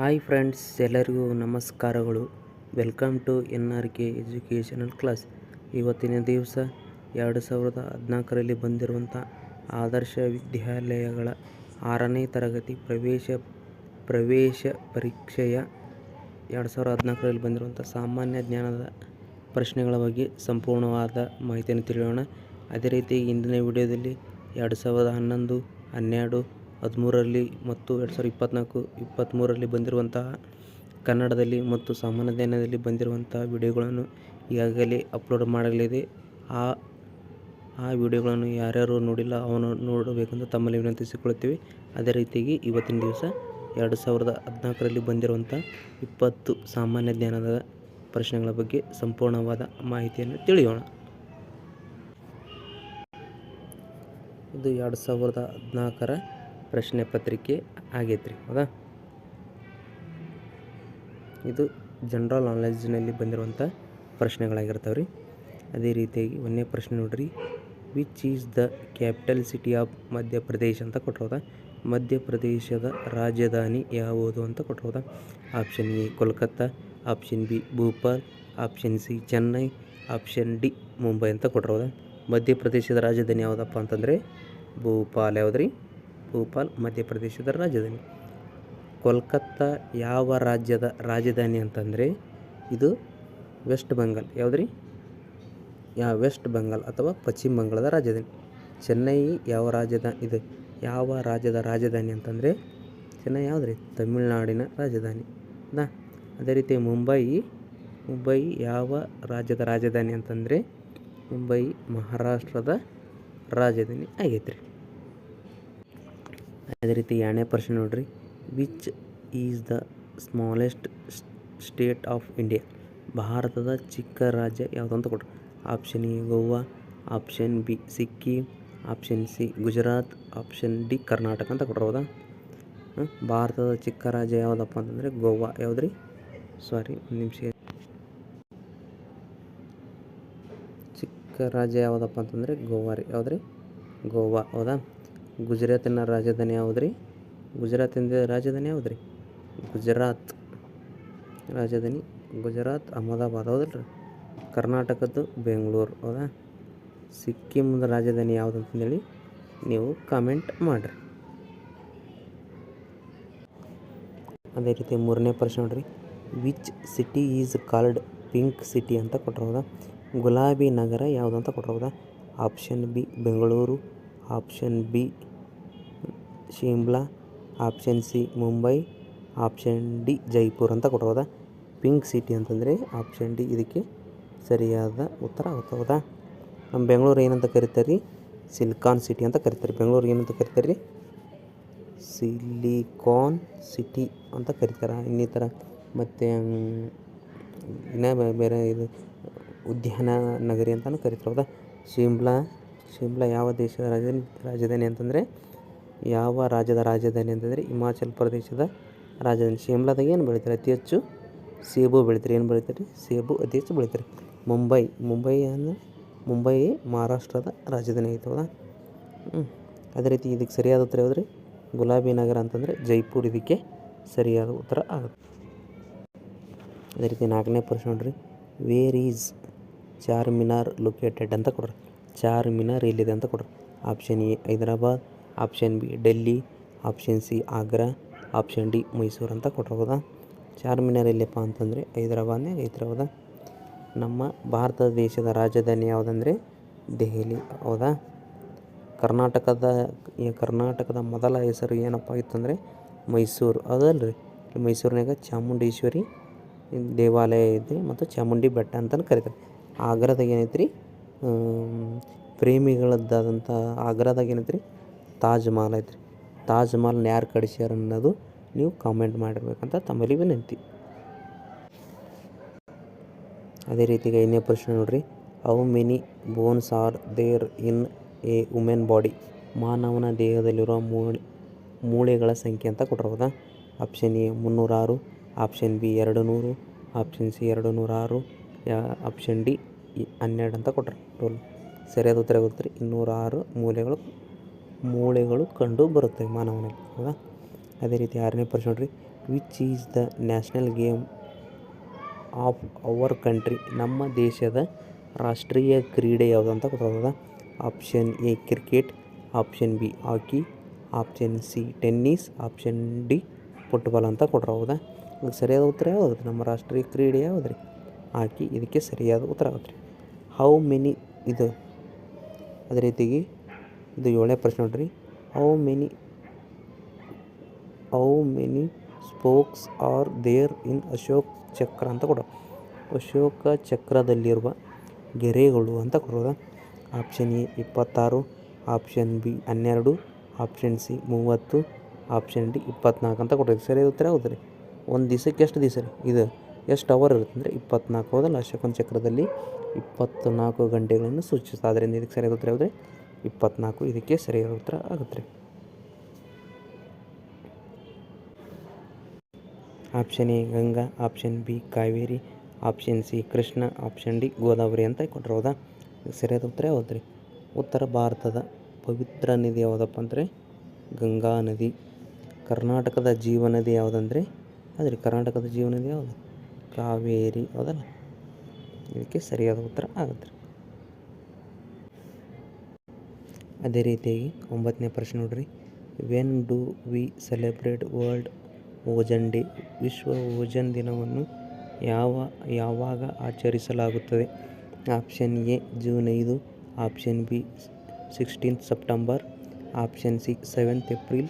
Hi friends, ಎಲ್ಲರಿಗೂ ನಮಸ್ಕಾರಗಳು. Welcome to N R K educational class. ಇವತ್ತಿನ ದಿವಸ ಎರಡು ಸಾವಿರದ ಹದಿನಾಲ್ಕರಲ್ಲಿ ಬಂದಿರುವಂಥ ಆದರ್ಶ ವಿದ್ಯಾಲಯಗಳ ಆರನೇ ತರಗತಿ ಪ್ರವೇಶ ಪ್ರವೇಶ ಪರೀಕ್ಷೆಯ ಎರಡು ಸಾವಿರದ ಹದಿನಾಲ್ಕರಲ್ಲಿ ಬಂದಿರುವಂಥ ಸಾಮಾನ್ಯ ಜ್ಞಾನದ ಪ್ರಶ್ನೆಗಳ ಬಗ್ಗೆ ಸಂಪೂರ್ಣವಾದ ಮಾಹಿತಿಯನ್ನು ತಿಳಿಯೋಣ. ಅದೇ ರೀತಿ ಇಂದಿನ ವಿಡಿಯೋದಲ್ಲಿ ಎರಡು ಸಾವಿರದ ಹನ್ನೊಂದು, ಹನ್ನೆರಡು ಹದಿಮೂರರಲ್ಲಿ ಮತ್ತು ಎರಡು ಸಾವಿರದ ಇಪ್ಪತ್ತ್ನಾಲ್ಕು ಇಪ್ಪತ್ತ್ಮೂರರಲ್ಲಿ ಬಂದಿರುವಂತಹ ಕನ್ನಡದಲ್ಲಿ ಮತ್ತು ಸಾಮಾನ್ಯ ಜ್ಞಾನದಲ್ಲಿ ಬಂದಿರುವಂತಹ ವಿಡಿಯೋಗಳನ್ನು ಈಗಾಗಲೇ ಅಪ್ಲೋಡ್ ಮಾಡಲಿದೆ. ಆ ಆ ವಿಡಿಯೋಗಳನ್ನು ಯಾರ್ಯಾರು ನೋಡಿಲ್ಲ ಅವನು ನೋಡಬೇಕೆಂದು ತಮ್ಮಲ್ಲಿ ವಿನಂತಿಸಿಕೊಳ್ಳುತ್ತೇವೆ. ಅದೇ ರೀತಿಯಾಗಿ ಇವತ್ತಿನ ದಿವಸ ಎರಡು ಸಾವಿರದ ಹದಿನಾಲ್ಕರಲ್ಲಿ ಬಂದಿರುವಂಥ ಇಪ್ಪತ್ತು ಸಾಮಾನ್ಯ ಜ್ಞಾನದ ಪ್ರಶ್ನೆಗಳ ಬಗ್ಗೆ ಸಂಪೂರ್ಣವಾದ ಮಾಹಿತಿಯನ್ನು ತಿಳಿಯೋಣ. ಇದು ಎರಡು ಸಾವಿರದ ಹದಿನಾಲ್ಕರ ಪ್ರಶ್ನೆ ಪತ್ರಿಕೆ ಆಗೈತೆ ಹೌದಾ? ಇದು ಜನರಲ್ ನಾಲೆಜ್ನಲ್ಲಿ ಬಂದಿರುವಂಥ ಪ್ರಶ್ನೆಗಳಾಗಿರ್ತಾವೆ ರೀ ಅದೇ ರೀತಿಯಾಗಿ ಒಂದೇ ಪ್ರಶ್ನೆ ನೋಡ್ರಿ. Which is the capital city of Madhya Pradesh ಅಂತ ಕೊಟ್ಟಿರೋದ ಮಧ್ಯಪ್ರದೇಶದ ರಾಜಧಾನಿ ಯಾವುದು ಅಂತ ಕೊಟ್ಟಿರೋದ option A Kolkata. Option B Bhopal. Option C Chennai. Option D Mumbai ಅಂತ ಕೊಟ್ಟಿರೋದ ಮಧ್ಯಪ್ರದೇಶದ ರಾಜಧಾನಿ ಯಾವುದಪ್ಪ ಅಂತಂದರೆ ಭೋಪಾಲ್ ಯಾವ್ದು ರೀ ಭೋಪಾಲ್, ಮಧ್ಯಪ್ರದೇಶದ ರಾಜಧಾನಿ. ಕೋಲ್ಕತ್ತಾ ಯಾವ ರಾಜ್ಯದ ರಾಜಧಾನಿ ಅಂತಂದರೆ ಇದು ವೆಸ್ಟ್ ಬೆಂಗಾಲ್. ಯಾವುದ್ರಿ? ಯಾ, ವೆಸ್ಟ್ ಬೆಂಗಾಲ್ ಅಥವಾ ಪಶ್ಚಿಮ ಬಂಗಾಳದ ರಾಜಧಾನಿ. ಚೆನ್ನೈ ಯಾವ ರಾಜ್ಯದ, ಇದು ಯಾವ ರಾಜ್ಯದ ರಾಜಧಾನಿ ಅಂತಂದರೆ ಚೆನ್ನೈ ಯಾವುದ್ರಿ? ತಮಿಳುನಾಡಿನ ರಾಜಧಾನಿ. ನಾ, ಅದೇ ರೀತಿ ಮುಂಬೈ. ಮುಂಬೈ ಯಾವ ರಾಜ್ಯದ ರಾಜಧಾನಿ ಅಂತಂದರೆ ಮುಂಬೈ ಮಹಾರಾಷ್ಟ್ರದ ರಾಜಧಾನಿ ಆಗೈತೆ ಅದೇ ರೀತಿ ಎರಡನೇ ಪ್ರಶ್ನೆ ನೋಡ್ರಿ. Which is the smallest state of India ಭಾರತದ ಚಿಕ್ಕ ರಾಜ್ಯ ಯಾವುದು ಅಂತ ಕೊಡ್ರಿ option A Goa option B Sikkim option C Gujarat option D Karnataka ಅಂತ ಕೊಟ್ಟಿರೋದಾ ಭಾರತದ ಚಿಕ್ಕ ರಾಜ್ಯ ಯಾವುದಪ್ಪ ಅಂತಂದರೆ ಗೋವಾ. ಯಾವುದ್ರಿ? ರೀ ಸಾರಿ ಒಂದು ನಿಮಿಷ ಚಿಕ್ಕ ರಾಜ್ಯ ಯಾವುದಪ್ಪ ಅಂತಂದರೆ ಗೋವಾ ರೀ. ಯಾವುದು ರೀ ಗೋವಾ, ಹೌದಾ? ಗುಜರಾತಿನ ರಾಜಧಾನಿ ಯಾವುದು ರೀ ಗುಜರಾತಿನ ರಾಜಧಾನಿ ಯಾವುದು ರೀ ಗುಜರಾತ್. ರಾಜಧಾನಿ ಗುಜರಾತ್, ಅಹಮದಾಬಾದ್ ಹೌದಲ್ಲ ರೀ ಕರ್ನಾಟಕದ್ದು ಬೆಂಗಳೂರು ಹೌದಾ? ಸಿಕ್ಕಿಮ್ದ ರಾಜಧಾನಿ ಯಾವುದು ಅಂತಂದೇಳಿ ನೀವು ಕಾಮೆಂಟ್ ಮಾಡಿರಿ. ಅದೇ ರೀತಿ ಮೂರನೇ ಪ್ರಶ್ನೆ ನೋಡ್ರಿ. Which city is called pink city ಅಂತ ಕೊಟ್ಟಿರೋದ ಗುಲಾಬಿ ನಗರ ಯಾವುದು ಅಂತ ಕೊಟ್ಟಿರೋದ option B Bengaluru. Option B Shimla option C Mumbai option D Jaipur ಅಂತ ಕೊಟ್ಟಿರೋದ ಪಿಂಕ್ ಸಿಟಿ ಅಂತಂದರೆ ಆಪ್ಷನ್ ಡಿ ಇದಕ್ಕೆ ಸರಿಯಾದ ಉತ್ತರ ಆಗುತ್ತೆ ಹೌದಾ ನಮ್ಮ ಬೆಂಗಳೂರು ಏನಂತ ಕರಿತಾರೆ? ರೀ ಸಿಲಿಕಾನ್ ಸಿಟಿ ಅಂತ ಕರಿತಾರೆ. ಬೆಂಗಳೂರು ಏನಂತ ಕರಿತಾರೆ? ರೀ ಸಿಲಿಕಾನ್ ಸಿಟಿ ಅಂತ ಕರೀತಾರೆ. ಇನ್ನಿತರ ಮತ್ತು ಇನ್ನೂ ಬೇರೆ ಇದು ಉದ್ಯಾನ ನಗರಿ ಅಂತಲೂ ಕರಿತಾರೆ ಹೌದಾ ಶಿಮ್ಲಾ ಶಿಮ್ಲಾ ಯಾವ ದೇಶದ ರಾಜಧಾನಿ ರಾಜಧಾನಿ ಅಂತಂದರೆ ಯಾವ ರಾಜ್ಯದ ರಾಜಧಾನಿ ಅಂತಂದರೆ ಹಿಮಾಚಲ್ ಪ್ರದೇಶದ ರಾಜಧಾನಿ. ಶಿಮ್ಲಾದಾಗ ಏನು ಬೆಳಿತಾರೆ? ಅತಿ ಹೆಚ್ಚು ಸೇಬು ಬೆಳಿತಾರೆ. ಏನು ಬೆಳಿತಾರೆ? ಸೇಬು ಅತಿ ಹೆಚ್ಚು ಬೆಳಿತಾರೆ. ಮುಂಬೈ ಮುಂಬೈ ಅಂದರೆ ಮುಂಬೈ ಮಹಾರಾಷ್ಟ್ರದ ರಾಜಧಾನಿ ಆಯಿತು ಅದೇ ರೀತಿ ಇದಕ್ಕೆ ಸರಿಯಾದ ಉತ್ತರ ಯಾವುದ್ರಿ? ಗುಲಾಬಿ ನಗರ ಅಂತಂದರೆ ಜೈಪುರ್. ಇದಕ್ಕೆ ಸರಿಯಾದ ಉತ್ತರ ಆಗುತ್ತೆ. ಅದೇ ರೀತಿ ನಾಲ್ಕನೇ ಪ್ರಶ್ನೆ ನೋಡ್ರಿ. Where is char Minar located ಅಂತ ಕೊಡ್ರಿ. ಚಾರ್ಮಿನಾರ್ ಎಲ್ಲಿದೆ ಅಂತ ಕೊಡ್ರಿ. Option A Hyderabad. Option B Delhi, option C Agra, option D Mysuru ಅಂತ ಕೊಟ್ಟಿರೋದಾ. ಚಾರ್ಮಿನಾರ್ ಎಲ್ಲಿಯಪ್ಪ ಅಂತಂದರೆ ಹೈದರಾಬಾದ್ನೇ ಹೈದರಾಬಾದ ನಮ್ಮ ಭಾರತ ದೇಶದ ರಾಜಧಾನಿ ಯಾವುದಂದರೆ ದೆಹಲಿ, ಹೌದಾ? ಕರ್ನಾಟಕದ ಕರ್ನಾಟಕದ ಮೊದಲ ಹೆಸರು ಏನಪ್ಪ ಇತ್ತಂದರೆ ಮೈಸೂರು. ಹೌದಲ್ಲ ರೀ ಮೈಸೂರಿನಾಗ ಚಾಮುಂಡೇಶ್ವರಿ ದೇವಾಲಯ ಐತಿ ಮತ್ತು ಚಾಮುಂಡಿ ಬೆಟ್ಟ ಅಂತಲೂ ಕರೀತಾರೆ. ಆಗ್ರಾದಾಗ ಏನೈತ್ರಿ ಪ್ರೇಮಿಗಳದ್ದಾದಂಥ ಆಗ್ರಾದಾಗ ಏನೈತೆ ರೀ ತಾಜ್ ಮಹಲ್ ಐತ್ರಿ. ತಾಜ್ ಮಹಲ್ನ ಯಾರು ಕಡಿಸ್ಯಾರ ಅನ್ನೋದು ನೀವು ಕಾಮೆಂಟ್ ಮಾಡಿರ್ಬೇಕಂತ ತಮ್ಮಲ್ಲಿ ವಿನಂತಿ. ಅದೇ ರೀತಿಗೆ ಇನ್ನೇ ಪ್ರಶ್ನೆ ನೋಡ್ರಿ. How many bones are there in a women body ಮಾನವನ ದೇಹದಲ್ಲಿರುವ ಮೂಳೆ, ಮೂಳೆಗಳ ಸಂಖ್ಯೆ ಅಂತ ಕೊಟ್ಟಿರೋದಾ ಆಪ್ಷನ್ ಎ ಮುನ್ನೂರಾರು ಆಪ್ಷನ್ ಬಿ ಎರಡು ನೂರು ಆಪ್ಷನ್ ಸಿ ಎರಡು ನೂರಾರು ಆಪ್ಷನ್ ಡಿ ಹನ್ನೆರಡು ಅಂತ ಕೊಟ್ಟರು ಟೋಲ್ ಸರಿಯಾದ ಉತ್ತರ ಗೊತ್ತ್ರಿ. ಇನ್ನೂರಾರು ಮೂಲೆಗಳು ಮೂಳೆಗಳು ಕಂಡು ಬರುತ್ತವೆ ಮಾನವನಲ್ಲಿ ಹೌದಾ ಅದೇ ರೀತಿ ಆರನೇ ಪ್ರಶ್ನೆ ನೋಡ್ರಿ. Which is the national game of our country ನಮ್ಮ ದೇಶದ ರಾಷ್ಟ್ರೀಯ ಕ್ರೀಡೆ ಯಾವುದು ಅಂತ ಗೊತ್ತಾಗ್ತದ? Option A cricket option B hockey option C tennis option D football ಅಂತ ಕೊಟ್ರ ಹೌದಾ? ಇದಕ್ಕೆ ಸರಿಯಾದ ಉತ್ತರ ಯಾವುದು ನಮ್ಮ ರಾಷ್ಟ್ರೀಯ ಕ್ರೀಡೆ ಯಾವುದು ರೀ ಹಾಕಿ ಇದಕ್ಕೆ ಸರಿಯಾದ ಉತ್ತರ ಆಗುತ್ತೆ ರೀ ಹೌ ಮೆನಿ ಇದು? ಅದೇ ರೀತಿಗೆ ಇದು ಏಳನೇ ಪ್ರಶ್ನೆ ನೋಡ್ರಿ. How many how many spokes are there in Ashok chakra ಅಂತ ಕೊಡ. ಅಶೋಕ ಚಕ್ರದಲ್ಲಿರುವ ಗೆರೆಗಳು ಅಂತ ಕೊಡೋದ ಆಪ್ಷನ್ ಎ ಇಪ್ಪತ್ತಾರು ಆಪ್ಷನ್ ಬಿ ಹನ್ನೆರಡು ಆಪ್ಷನ್ ಸಿ ಮೂವತ್ತು ಆಪ್ಷನ್ ಡಿ ಇಪ್ಪತ್ನಾಲ್ಕು ಅಂತ ಕೊಟ್ಟಿದೆ ಸರಿ ಉತ್ತರ ಹೌದು ರೀ ಒಂದು ದಿವಸಕ್ಕೆ ಎಷ್ಟು ದಿವಸ ರೀ? ಇದು ಎಷ್ಟು ಅವರ್ ಇರುತ್ತೆ ಅಂದರೆ ಇಪ್ಪತ್ನಾಲ್ಕು ಹೌದಲ್ಲ ಅಶೋಕನ ಚಕ್ರದಲ್ಲಿ ಇಪ್ಪತ್ನಾಲ್ಕು ಗಂಟೆಗಳನ್ನು ಸೂಚಿಸ್ತಾ ಆದ್ದರಿಂದ ಇದಕ್ಕೆ ಸರಿಯಾದ ಉತ್ತರ ಯಾವುದು ಇಪ್ಪತ್ನಾಲ್ಕು, ಇದಕ್ಕೆ ಸರಿಯಾದ ಉತ್ತರ ಆಗುತ್ತೆ. Option A, Ganga. Option B, Kaveri. Option C, Krishna. Option D, Godavari ಅಂತ ಕೊಟ್ಟರು ಹೌದಾ? ಇದಕ್ಕೆ ಸರಿಯಾದ ಉತ್ತರ ಯಾವುದ್ರಿ ಉತ್ತರ ಭಾರತದ ಪವಿತ್ರ ನದಿ ಯಾವುದಪ್ಪ ಅಂದರೆ? ಗಂಗಾ ನದಿ. ಕರ್ನಾಟಕದ ಜೀವನದಿ ಯಾವುದಂದರೆ? ಅದ್ರಿ ಕರ್ನಾಟಕದ ಜೀವನದಿ ಯಾವುದು? ಕಾವೇರಿ, ಹೌದಲ್ಲ? ಇದಕ್ಕೆ ಸರಿಯಾದ ಉತ್ತರ ಆಗುತ್ತೆ ರೀ ಅದೇ ರೀತಿಯಾಗಿ ಒಂಬತ್ತನೇ ಪ್ರಶ್ನೆ ನೋಡ್ರಿ. When do we celebrate world ozone day ವಿಶ್ವ ಓಜನ್ ದಿನವನ್ನು ಯಾವ, ಯಾವಾಗ ಆಚರಿಸಲಾಗುತ್ತದೆ? ಆಪ್ಷನ್ ಎ ಜೂನ್ ಐದು. Option B sixteenth September option C seventh April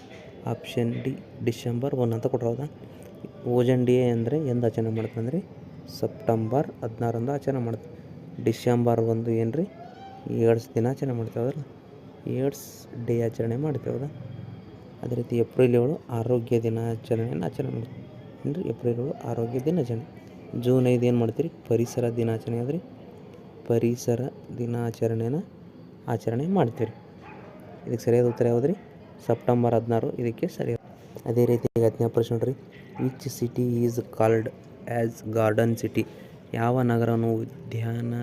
option D December one ಅಂತ ಕೊಟ್ಟಿರೋದ ಓಜನ್ ಡೇ ಅಂದರೆ ಎಂದು ಆಚರಣೆ ಮಾಡ್ತಂದ್ರೆ ಸೆಪ್ಟೆಂಬರ್ ಹದಿನಾರಂದು ಆಚರಣೆ ಮಾಡ್ತಾರೆ ಡಿಸೆಂಬರ್ ಒಂದು ಏನು ರೀ ಎರಡು ದಿನ ಆಚರಣೆ ಮಾಡ್ತೇವೆ, ಹೌದಲ್ಲ? ಏಡ್ಸ್ ಡೇ ಆಚರಣೆ ಮಾಡ್ತೇವೆ ಹೌದಾ ಅದೇ ರೀತಿ ಏಪ್ರಿಲ್ ಏಳು ಆರೋಗ್ಯ ದಿನಾಚರಣೆಯನ್ನು ಆಚರಣೆ ಮಾಡ್ತೀವಿ. ಅಂದರೆ ಏಪ್ರಿಲ್ ಏಳು ಆರೋಗ್ಯ ದಿನಾಚರಣೆ. ಜೂನ್ ಐದು ಏನು ಮಾಡ್ತೀರಿ? ಪರಿಸರ ದಿನಾಚರಣೆ ಅದ್ರಿ. ಪರಿಸರ ದಿನಾಚರಣೆನ ಆಚರಣೆ ಮಾಡ್ತೀರಿ. ಇದಕ್ಕೆ ಸರಿಯಾದ ಉತ್ತರ ಯಾವುದು ರೀ ಸೆಪ್ಟೆಂಬರ್ ಹದಿನಾರು ಇದಕ್ಕೆ ಸರಿಯಾದ ಅದೇ ರೀತಿ ಹತ್ತನೇ ಪ್ರಶ್ನೆ ನೋಡ್ರಿ. Which city is called as garden city? ಯಾವ ನಗರವನ್ನು ಉದ್ಯಾನ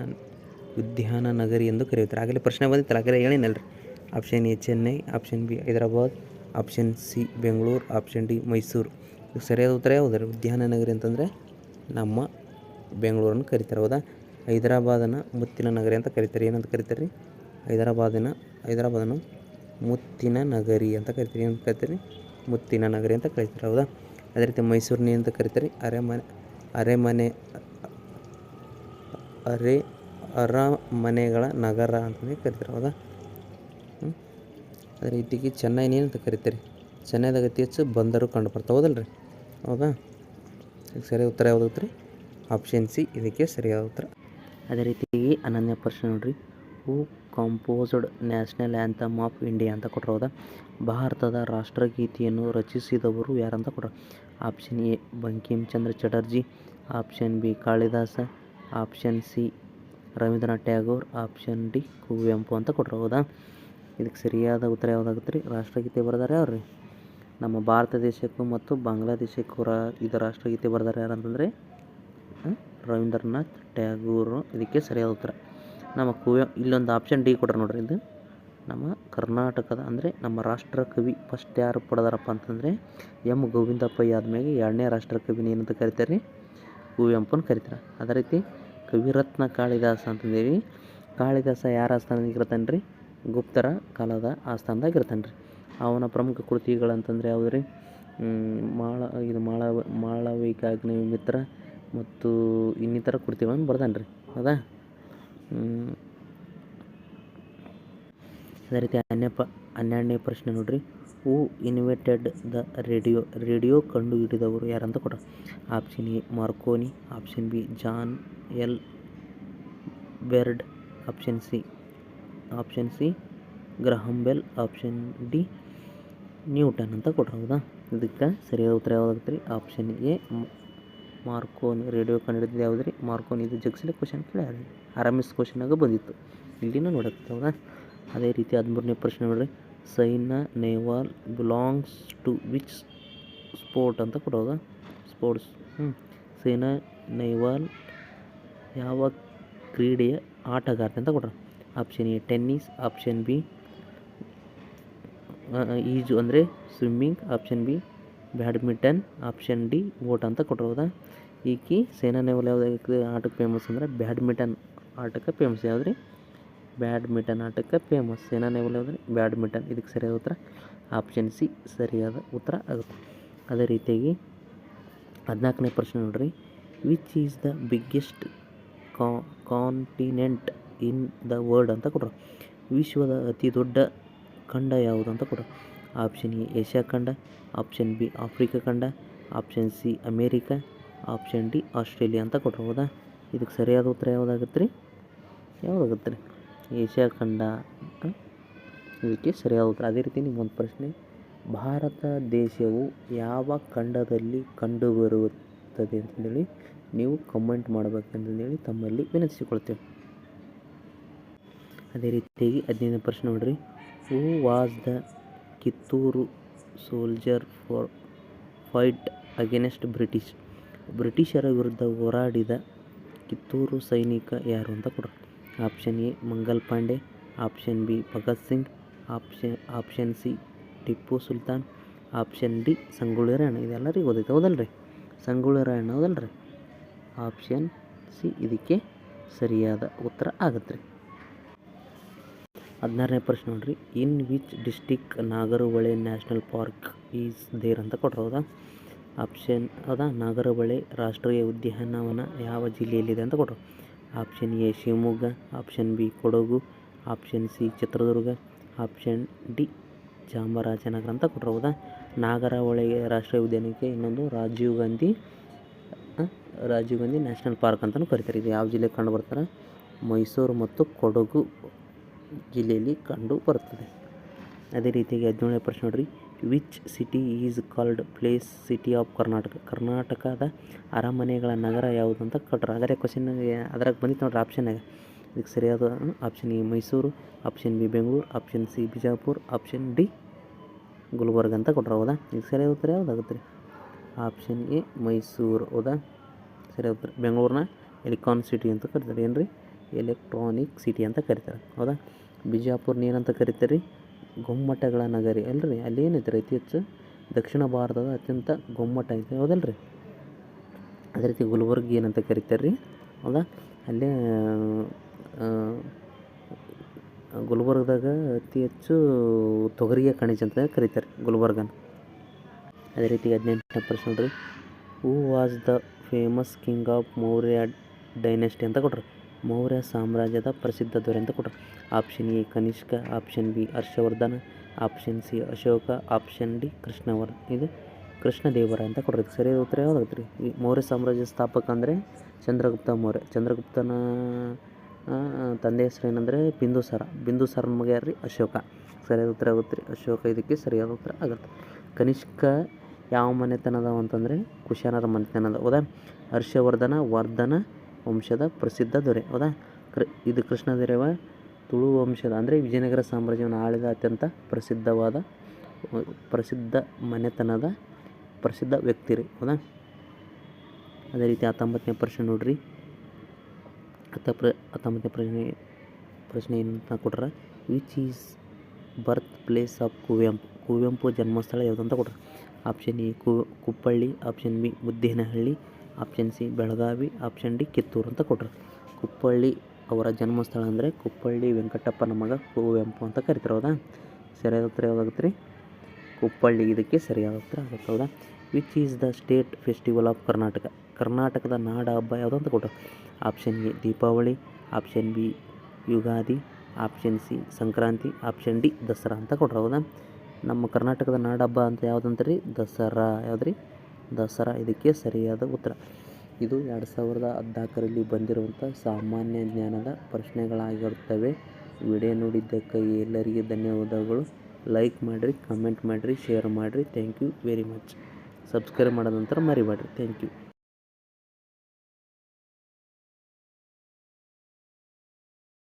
ಉದ್ಯಾನ ನಗರಿ ಎಂದು ಕರೆಯುತ್ತಾರೆ? ಆಗಲೇ ಪ್ರಶ್ನೆ ಬಂದಿತ್ತಲ್ಲ ಆಗಲೇ ಹೇಳಿನಲ್ರಿ. Option A Chennai, option B Hyderabad, option C Bengaluru, option D Mysuru. ಸರಿಯಾದ ಉತ್ತರ ಯಾವುದಾರೆ ಉದ್ಯಾನನಗರಿ ಉದ್ಯಾನ ನಗರಿ ಅಂತಂದರೆ ನಮ್ಮ ಬೆಂಗಳೂರನ್ನು ಕರಿತಾರೆ, ಹೌದಾ? ಹೈದರಾಬಾದನ ಮುತ್ತಿನ ನಗರಿ ಅಂತ ಕರಿತಾರೆ. ಏನಂತ ಕರಿತಾರೆ? ರೀ ಹೈದರಾಬಾದಿನ, ಹೈದರಾಬಾದನ್ನು ಮುತ್ತಿನ ನಗರಿ ಅಂತ ಕರಿತೀರಿ. ಏನಂತ ಕರಿತೀರಿ? ಮುತ್ತಿನ ನಗರಿ ಅಂತ ಕರಿತಾರೆ, ಹೌದಾ? ಅದೇ ರೀತಿ ಮೈಸೂರಿನ ಅಂತ ಕರಿತಾರೆ. ಅರೆಮನೆ ಅರೆಮನೆ, ಅರೆ, ಅರಮನೆಗಳ ನಗರ ಅಂತಲೇ ಕರಿತಾರೆ, ಹೌದಾ? ಅದೇ ರೀತಿಗೆ ಚೆನ್ನೈನ ಏನಂತ ಕರಿತೀರಿ. ಚೆನ್ನೈದಾಗ ಅತಿ ಹೆಚ್ಚು ಬಂದರು ಕಂಡು ಬರ್ತಾವೆ ಹೌದಲ್ಲ ರೀ ಹೌದಾ ಸರಿ ಉತ್ತರ ಯಾವುದು ರೀ ಆಪ್ಷನ್ ಸಿ ಇದಕ್ಕೆ ಸರಿಯಾದ ಉತ್ತರ. ಅದೇ ರೀತಿ ಅನನ್ಯ ಪ್ರಶ್ನೆ ನೋಡ್ರಿ. Who composed national anthem of India ಅಂತ ಕೊಟ್ಟರು ಹೌದಾ? ಭಾರತದ ರಾಷ್ಟ್ರಗೀತೆಯನ್ನು ರಚಿಸಿದವರು ಯಾರಂತ ಕೊಟ್ಟರು option A Bankim Chandra Chatterjee. Option B Kalidasa. Option C Rabindranath Tagore. Option D Kuvempu ಅಂತ ಕೊಟ್ಟರು ಹೌದಾ? ಇದಕ್ಕೆ ಸರಿಯಾದ ಉತ್ತರ ಯಾವುದಾಗುತ್ತೆ ರೀ? ರಾಷ್ಟ್ರಗೀತೆ ಬರೆದಾರೆ ಯಾರು ರೀ ನಮ್ಮ ಭಾರತ ದೇಶಕ್ಕೂ ಮತ್ತು ಬಾಂಗ್ಲಾದೇಶಕ್ಕೂ ರಾ ಇದು ರಾಷ್ಟ್ರಗೀತೆ ಬರೆದಾರೆ ಯಾರಂತಂದರೆ ರವೀಂದ್ರನಾಥ್ ಟ್ಯಾಗೂರು. ಇದಕ್ಕೆ ಸರಿಯಾದ ಉತ್ತರ. ನಮ್ಮ ಕುವೆ ಇಲ್ಲೊಂದು ಆಪ್ಷನ್ ಡಿ ಕೊಡ್ರಿ ನೋಡ್ರಿ ಇದು. ನಮ್ಮ ಕರ್ನಾಟಕದ ಅಂದರೆ ನಮ್ಮ ರಾಷ್ಟ್ರ ಕವಿ ಫಸ್ಟ್ ಯಾರು ಪಡೆದಾರಪ್ಪ ಅಂತಂದರೆ ಎಂ ಗೋವಿಂದಪ್ಪಯ್ಯ ಆದಮೇಲೆ ಎರಡನೇ ರಾಷ್ಟ್ರ ಕವಿನ ಏನಂತ ಕರಿತಾರೆ ರೀ. ಕುವೆಂಪುನ ಕರಿತಾರೆ. ಅದೇ ರೀತಿ ಕವಿರತ್ನ ಕಾಳಿದಾಸ ಅಂತಂದೇಳಿ ಕಾಳಿದಾಸ ಯಾರ ಸ್ಥಾನಕ್ಕೆ ಇರ್ತಾನೆ ರೀ ಗುಪ್ತರ ಕಾಲದ ಆಸ್ಥಾನದಾಗ ಇರ್ತಾನೆ ರೀ. ಅವನ ಪ್ರಮುಖ ಕೃತಿಗಳಂತಂದರೆ ಯಾವುದು ರೀ? ಮಾಳ, ಇದು ಮಾಳವ ಮಾಳವಿಕಾಗ್ನಿ ಮಿತ್ರ ಮತ್ತು ಇನ್ನಿತರ ಕೃತಿಗಳನ್ನು ಬರ್ದಾನೆ ರೀ. ಹೌದಾ ಅದೇ ರೀತಿ ಅನ್ಯಪ್ಪ ಪ ಹನ್ನೆರಡನೇ ಪ್ರಶ್ನೆ ನೋಡ್ರಿ. Who invented the radio radio ಕಂಡು ಹಿಡಿದವರು ಯಾರಂತ ಕೊಟ್ಟ option A, Marconi, option B, John L Baird, option C option C, Graham Bell, option D, Newton ಅಂತ ಕೊಟ್ರು, ಹೌದಾ? ಇದಕ್ಕೆ ಸರಿಯಾದ ಉತ್ತರ ಯಾವುದಾಗುತ್ತೆ ರೀ? ಆಪ್ಷನ್ ಎ ಮಾರ್ಕೋನ್, ರೇಡಿಯೋ ಕಂಡುಹಿಡಿದ ಯಾವುದು ರೀ? ಮಾರ್ಕೋನ್, ಇದು ಜಗ್ಸಲೆ ಕ್ವಶನ್ ಕೇಳ್ಯಾರ ಆರಾಮಿಸ್ ಕ್ವಶನಾಗ ಬಂದಿತ್ತು. ಇಲ್ಲಿನೂ ನೋಡಕ್ಕೆ ಹೌದಾ? ಅದೇ ರೀತಿ ಹದಿಮೂರನೇ ಪ್ರಶ್ನೆ ನೋಡ್ರಿ. Saina Nehwal belongs to which sport ಅಂತ ಕೊಡೋದಾ ಸ್ಪೋರ್ಟ್ಸ್ ಹ್ಞೂ ಸೈನಾ ನೇವಾಲ್ ಯಾವ ಕ್ರೀಡೆಯ ಆಟಗಾರ್ತಿ ಅಂತ ಕೊಟ್ರ. Option A tennis option B ಈಜು ಅಂದರೆ swimming option B badminton option D vote ಅಂತ ಕೊಟ್ಟಿರೋದ? ಈಕಿ ಸೇನಾ ನೆವಲ್ ಯಾವುದಕ್ಕೆ ಆಟಕ್ಕೆ ಫೇಮಸ್ ಅಂದರೆ ಬ್ಯಾಡ್ಮಿಂಟನ್ ಆಟಕ್ಕೆ ಫೇಮಸ್ ಯಾವುದ್ರಿ? ಬ್ಯಾಡ್ಮಿಂಟನ್ ಆಟಕ್ಕೆ ಫೇಮಸ್ ಸೇನಾ ನೆವಲ್ ಯಾವುದ್ರಿ? ಬ್ಯಾಡ್ಮಿಂಟನ್ ಇದಕ್ಕೆ ಸರಿಯಾದ ಉತ್ತರ? ಆಪ್ಷನ್ ಸಿ ಸರಿಯಾದ ಉತ್ತರ ಆಗುತ್ತೆ. ಅದೇ ರೀತಿಯಾಗಿ ಹದಿನಾಲ್ಕನೇ ಪ್ರಶ್ನೆ ನೋಡ್ರಿ. Which is the biggest continent in the world ಅಂತ ಕೊಟ್ಟರು ವಿಶ್ವದ ಅತಿ ದೊಡ್ಡ ಖಂಡ ಯಾವುದು ಅಂತ ಕೊಟ್ಟರು ಆಪ್ಷನ್ ಎ, ಏಷ್ಯಾ ಖಂಡ. ಆಪ್ಷನ್ ಬಿ, ಆಫ್ರಿಕಾ ಖಂಡ. Option C, America. Option D, Australia ಅಂತ ಕೊಟ್ಟರು ಹೌದಾ? ಇದಕ್ಕೆ ಸರಿಯಾದ ಉತ್ತರ ಯಾವುದಾಗುತ್ತೆ ರೀ ಯಾವುದಾಗುತ್ತೆ ರೀ ಏಷ್ಯಾ ಖಂಡ? ಇದಕ್ಕೆ ಸರಿಯಾದ ಉತ್ತರ. ಅದೇ ರೀತಿ ನಿಮ್ಮೊಂದು ಪ್ರಶ್ನೆ. ಭಾರತ ದೇಶವು ಯಾವ ಖಂಡದಲ್ಲಿ ಕಂಡುಬರುತ್ತದೆ ಅಂತಂದೇಳಿ ನೀವು ಕಮೆಂಟ್ ಮಾಡಬೇಕಂತಂದೇಳಿ ತಮ್ಮಲ್ಲಿ ವಿನಂತಿಸಿಕೊಳ್ತೇವೆ. ಅದೇ ರೀತಿಯಾಗಿ ಹದಿನೈದನೇ ಪ್ರಶ್ನೆ ನೋಡ್ರಿ. Who was the Kittur soldier for fight against British ಬ್ರಿಟಿಷರ ವಿರುದ್ಧ ಹೋರಾಡಿದ ಕಿತ್ತೂರು ಸೈನಿಕ ಯಾರು ಅಂತ ಕೊಡ್ರಿ. Option A Mangal Pandey. Option B Bhagat Singh. Option option C Tipu Sultan. Option D Sangolli Rayanna ಇದೆಲ್ಲರಿಗೂ ಗೊತ್ತೈತೆ ಹೌದಲ್ರಿ ಸಂಗೊಳ್ಳಿ ರಾಯಣ್ಣ ರೀ ಆಪ್ಷನ್ ಸಿ ಇದಕ್ಕೆ ಸರಿಯಾದ ಉತ್ತರ ಆಗತ್ತೆ ರೀ ಹದಿನಾರನೇ ಪ್ರಶ್ನೆ ನೋಡ್ರಿ. In which district Nagarahole national park is there ಅಂತ ಕೊಟ್ಟರು ಹೌದಾ? ಆಪ್ಷನ್ ಹೌದಾ? ನಾಗರಹೊಳೆ ರಾಷ್ಟ್ರೀಯ ಉದ್ಯಾನವನ ಯಾವ ಜಿಲ್ಲೆಯಲ್ಲಿದೆ ಅಂತ ಕೊಟ್ರು. Option A Shivamogga. Option B Kodagu. Option C Chitradurga. Option D Chamarajanagar ಅಂತ ಕೊಟ್ಟರು ಹೌದಾ? ನಾಗರಹೊಳೆ ರಾಷ್ಟ್ರೀಯ ಉದ್ಯಾನಕ್ಕೆ ಇನ್ನೊಂದು ರಾಜೀವ್ ಗಾಂಧಿ ರಾಜೀವ್ ಗಾಂಧಿ ನ್ಯಾಷನಲ್ ಪಾರ್ಕ್ ಅಂತಲೂ ಕರಿತಾರೆ. ಇದು ಯಾವ ಜಿಲ್ಲೆ ಕಂಡು ಬರ್ತಾರೆ ಮೈಸೂರು ಮತ್ತು ಕೊಡಗು. ಜಿಲ್ಲೆಯಲ್ಲಿ ಕಂಡು ಬರುತ್ತದೆ. ಅದೇ ರೀತಿಯಾಗಿ ಹದಿನೇಳನೇ ಪ್ರಶ್ನೆ ನೋಡ್ರಿ. Which city is called palace city of Karnataka ಕರ್ನಾಟಕದ ಅರಮನೆಗಳ ನಗರ ಯಾವುದು ಅಂತ ಕೊಟ್ಟರು ಅದರ ಕ್ವಶನ್ ಅದ್ರಾಗ ಬಂದಿತ್ತು ನೋಡ್ರಿ ಆಪ್ಷನ್ನಾಗ ಇದಕ್ಕೆ ಸರಿಯಾದ option A Mysuru option B Bengaluru option C Bijapur option D Gulbarga ಅಂತ ಕೊಟ್ರ. ಹೌದಾ? ಇದಕ್ಕೆ ಸರಿಯಾದ ಉತ್ತರ ಯಾವುದಾಗುತ್ತೆ ರೀ? Option A Mysuru. ಹೌದಾ? ಸರಿ ಉತ್ತರ. ಬೆಂಗಳೂರನ್ನ ಎಲಿಕಾನ್ ಸಿಟಿ ಅಂತ ಕರಿತಾರೆ. ಏನು ರೀ ಎಲೆಕ್ಟ್ರಾನಿಕ್ ಸಿಟಿ ಅಂತ ಕರಿತಾರೆ. ಹೌದಾ? ಬಿಜಾಪುರ್ನ ಏನಂತ ಕರಿತಾರೆ? ರೀ ಗೊಮ್ಮಟಗಳ ನಗರಿ. ಅಲ್ರಿ, ಅಲ್ಲಿ ಏನೈತೆ ರೀ ಅತಿ ಹೆಚ್ಚು ದಕ್ಷಿಣ ಭಾರತದ ಅತ್ಯಂತ ಗೊಮ್ಮಟ ಐತೆ. ಹೌದಲ್ರಿ? ಅದೇ ರೀತಿ ಗುಲ್ಬರ್ಗ ಏನಂತ ಕರಿತಾರೆ ರೀ? ಹೌದಾ? ಅಲ್ಲೇ ಗುಲ್ಬರ್ಗದಾಗ ಅತಿ ಹೆಚ್ಚು ತೊಗರಿಯ ಖನಿಜ ಅಂತ ಕರೀತಾರೆ ಗುಲ್ಬರ್ಗನ. ಅದೇ ರೀತಿ ಹದಿನೆಂಟನೇ ಪ್ರಶ್ನೆ ರೀ who was the famous king of Maurya dynasty ಅಂತ ಕೊಟ್ರು. ಮೌರ್ಯ ಸಾಮ್ರಾಜ್ಯದ ಪ್ರಸಿದ್ಧ ದೊರೆ ಅಂತ ಕೊಟ್ಟರು option A Kanishka. Option B Harshavardhana. Option C Ashoka. Option D Krishnavardha ಇದು ಕೃಷ್ಣದೇವರ ಅಂತ ಕೊಡ್ರಿ ಸರಿ ಸರಿಯಾದ ಉತ್ತರ ಯಾವ್ದಾಗುತ್ತೆ ರೀ? ಈ ಮೌರ್ಯ ಸಾಮ್ರಾಜ್ಯ ಸ್ಥಾಪಕ ಅಂದರೆ ಚಂದ್ರಗುಪ್ತ ಮೌರ್ಯ. ಚಂದ್ರಗುಪ್ತನ ತಂದೆ ಹೆಸರು ಏನಂದರೆ ಬಿಂದುಸಾರ. ಬಿಂದುಸಾರನ ಮಗ ಯಾರು ರೀ ಅಶೋಕ ಸರಿಯಾದ ಉತ್ತರ ಆಗುತ್ತೆ ರೀ? ಅಶೋಕ. ಇದಕ್ಕೆ ಸರಿಯಾದ ಉತ್ತರ ಆಗುತ್ತೆ. ಕನಿಷ್ಕ ಯಾವ ಮನೆತನದ ಅಂತಂದರೆ ಕುಶಾನರ ಮನೆತನದ. ಹೌದಾ ಹರ್ಷವರ್ಧನ, ವರ್ಧನ ವಂಶದ ಪ್ರಸಿದ್ಧ ದೊರೆ, ಹೌದಾ? ಕೃ, ಇದು ಕೃಷ್ಣದೇವ ತುಳು ವಂಶದ, ಅಂದರೆ ವಿಜಯನಗರ ಸಾಮ್ರಾಜ್ಯವನ್ನು ಆಳಿದ ಅತ್ಯಂತ ಪ್ರಸಿದ್ಧವಾದ, ಪ್ರಸಿದ್ಧ ಮನೆತನದ ಪ್ರಸಿದ್ಧ ವ್ಯಕ್ತಿ ರೀ, ಹೌದಾ? ಅದೇ ರೀತಿ ಹತ್ತೊಂಬತ್ತನೇ ಪ್ರಶ್ನೆ ನೋಡ್ರಿ. ಹತ್ತ ಪ್ರ, ಹತ್ತೊಂಬತ್ತನೇ ಪ್ರಶ್ನೆ ಪ್ರಶ್ನೆ ಏನಂತ ಕೊಟ್ರ which is birth place of Kuvempu? Kuvempu ಜನ್ಮಸ್ಥಳ ಯಾವುದಂತ ಕೊಟ್ರ. Option A Kuppalli option B Muddenahalli. Option C Belagavi option D Kittur ಅಂತ ಕೊಟ್ಟರು ಕುಪ್ಪಳ್ಳಿ ಅವರ ಜನ್ಮಸ್ಥಳ ಅಂದರೆ ಕುಪ್ಪಳ್ಳಿ ವೆಂಕಟಪ್ಪನ ಮಗ ಕುವೆಂಪು ಅಂತ ಕರಿತಾರೆ, ಹೌದಾ? ಸರಿಯಾದ ಉತ್ತರ ಯಾವುದಾಗುತ್ತೆ ರೀ ಕುಪ್ಪಳ್ಳಿ ಇದಕ್ಕೆ ಸರಿಯಾದ ಉತ್ತರ ಆಗುತ್ತೆ, ಹೌದಾ? Which is the state festival of Karnataka ಕರ್ನಾಟಕದ ನಾಡ ಹಬ್ಬ ಯಾವುದು ಅಂತ ಕೊಟ್ಟರು option A Deepavali option B Ugadi option C Sankranti option D Dasara ಅಂತ ಕೊಟ್ಟರು ಹೌದಾ? ನಮ್ಮ ಕರ್ನಾಟಕದ ನಾಡ ಹಬ್ಬ ಅಂತ ಯಾವುದಂತ ರೀ ದಸರಾ, ಯಾವುದ್ರಿ? ದಸರಾ ಇದಕ್ಕೆ ಸರಿಯಾದ ಉತ್ತರ. ಇದು ಎರಡು ಸಾವಿರದ ಹದಿನಾಲ್ಕರಲ್ಲಿ ಬಂದಿರುವಂಥ ಸಾಮಾನ್ಯ ಜ್ಞಾನದ ಪ್ರಶ್ನೆಗಳಾಗಿರುತ್ತವೆ. ವಿಡಿಯೋ ನೋಡಿದ್ದಕ್ಕೆ ಎಲ್ಲರಿಗೆ ಧನ್ಯವಾದಗಳು. ಲೈಕ್ ಮಾಡಿರಿ, ಕಮೆಂಟ್ ಮಾಡಿರಿ, ಶೇರ್ ಮಾಡಿರಿ. Thank you very much. Subscribe ಮಾಡೋದ ನಂತರ ಮರಿಬೇಡ್ರಿ. Thank you.